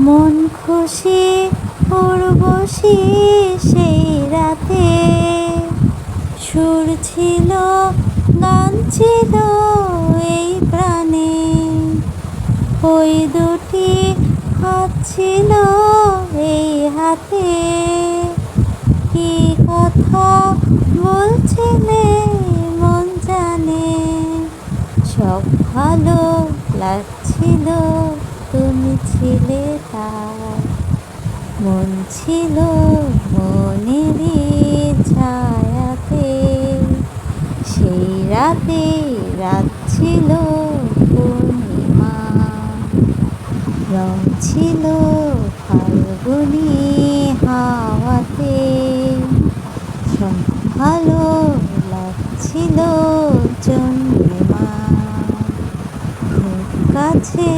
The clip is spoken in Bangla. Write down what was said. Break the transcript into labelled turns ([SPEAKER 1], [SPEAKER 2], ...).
[SPEAKER 1] মন খুশি উর্বশী সেই রাতে। সুর ছিল, গান ছিল এই প্রাণে। ওই দুটি হাত ছিল এই হাতে। কি কথা বলছিলে মন জানে? সব ভালো লাগছিল। ছিলে তার মন ছিল মনেরই ছায়াতে। সেই রাতে রাত ছিল পূর্ণিমা। রং ছিল ফাল্গুনি হাওয়াতে। ভালো লাগছিল মুখ কাছে